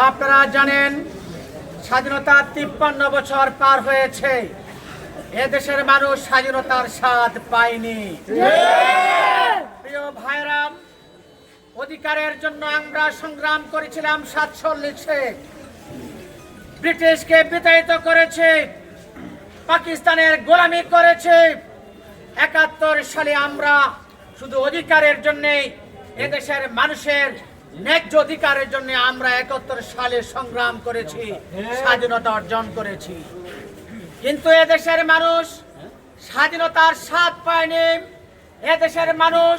আপনারা জানেন স্বাধীনতার তিপ্পান্ন বছর পার হয়েছে। এদেশের মানুষ স্বাধীনতার স্বাদ পায়নি। প্রিয় ভাইরাম অধিকারের জন্য আমরা সংগ্রাম করেছিলাম সাতচল্লিশে। ব্রিটিশকে বিতাড়িত করেছে, পাকিস্তানের গোলামি করেছে। একাত্তর সালে আমরা শুধু অধিকারের জন্য এদেশের মানুষের ন্যায্য অধিকারের জন্য আমরা একাত্তর সালে সংগ্রাম করেছি, স্বাধীনতা অর্জন করেছি। কিন্তু এদেশের মানুষ স্বাধীনতার স্বাদ পায়নি। এদেশের মানুষ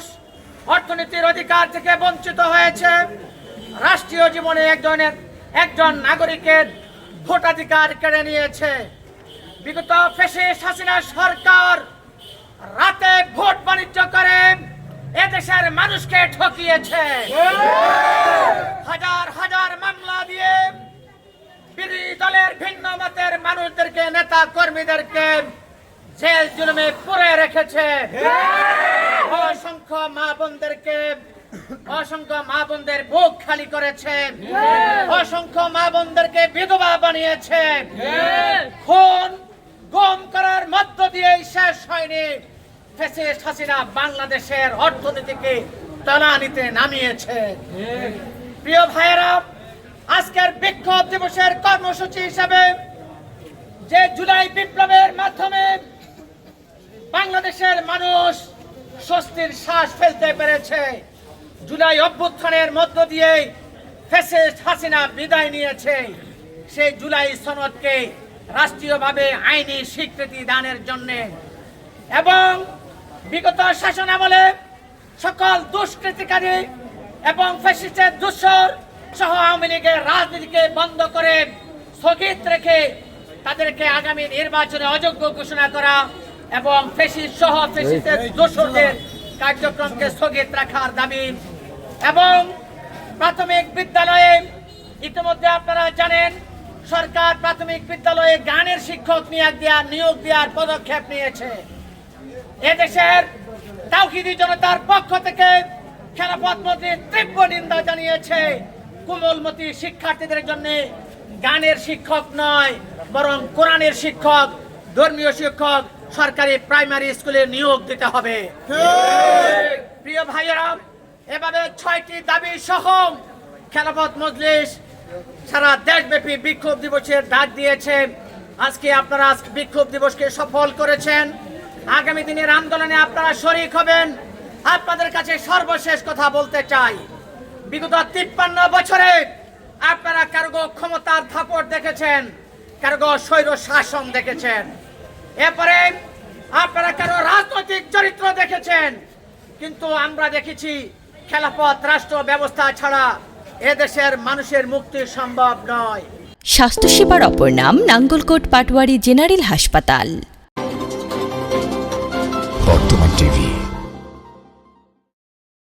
অর্থনীতির অধিকার থেকে বঞ্চিত হয়েছে। রাষ্ট্রীয় জীবনে একজনের একজন নাগরিকের ভোটাধিকার কেড়ে নিয়েছে। বিগত ফেসিস হাসিনা সরকার রাতে ভোট এদেশের মানুষকে ঠকিয়েছে। হাজার হাজার মামলা দিয়ে বিরোধী দলের ভিন্ন মতের মানুষদেরকে নেতা কর্মীদেরকে জেল জুলুমে পুরে রেখেছে। অসংখ্য মা বোনদেরকে অসংখ্য মা বোনদের বুক খালি করেছে। অসংখ্য মা বোনদেরকে বিধবা বানিয়েছে। খুন গম করার মধ্য দিয়েই শেষ হয়নি। বাংলাদেশের অর্থনীতিকে তলানিতে নামিয়েছে। প্রিয় ভাইয়েরা, আজকের বিক্ষোভ দিবসের কর্মসূচি হিসাবে যে জুলাই বিপ্লবের মাধ্যমে বাংলাদেশের মানুষ স্বস্তির শ্বাস ফেলতে পেরেছে, জুলাই অভ্যুত্থানের মধ্য দিয়ে ফেসিস্ট হাসিনা বিদায় নিয়েছে। সেই জুলাই সনদকে রাষ্ট্রীয়ভাবে আইনি স্বীকৃতি দানের জন্যে এবং বিগত শাসন আমলে সকল দুষ্কৃতিকারী এবং ফ্যাসিস্টের দুঃসর সহ আওয়ামী লীগের রাজনীতিকে বন্ধ করে স্থগিত রেখে তাদেরকে আগামী নির্বাচনে অযোগ্য ঘোষণা করা এবং ফেসিস্ট সহ ফেসিস্টের দোষরদের কার্যক্রমকে স্থগিত রাখার দাবি এবং প্রাথমিক বিদ্যালয়ে ইতিমধ্যে আপনারা জানেন সরকার প্রাথমিক বিদ্যালয়ে গানের শিক্ষক নিয়োগ দেওয়ার নিয়োগ দেওয়ার পদক্ষেপ নিয়েছে। এদেশের তাওহিদি জনতার পক্ষ থেকে খেলাফত মন্ত্রী তীব্র নিন্দা জানিয়েছে। কোমলমতি শিক্ষার্থীদের জন্য গানের শিক্ষক নয়, বরং কোরআনের শিক্ষক, ধর্মীয় শিক্ষক, সরকারি প্রাইমারি স্কুলে নিয়োগ দিতে হবে। প্রিয় ভাইয়েরা, এভাবে ছয়টি দাবি সহ খেলাফত মজলিস সারা দেশব্যাপী বিক্ষোভ দিবসের ডাক দিয়েছে। আজকে আপনারা বিক্ষোভ দিবসকে সফল করেছেন। আগামী দিনের আন্দোলনে আপনারা শরিক হবেন। আপনাদের কাছে সর্বশেষ কথা বলতে চাই। বিগত তিপ্পান্ন বছরে আপনারা কারগো ক্ষমতার থাপড় দেখেছেন, কারগো স্বৈর শাসন দেখেছেন। এরপরে আপনারা কারও রাজনৈতিক চরিত্র দেখেছেন, কিন্তু আমরা দেখেছি খেলাফত রাষ্ট্র ব্যবস্থা ছাড়া এদেশের মানুষের মুক্তি সম্ভব নয়। স্বাস্থ্যসেবার অপর নাম নাঙ্গলকোট পাটওয়ারি জেনারেল হাসপাতাল। বর্তমান টিভি।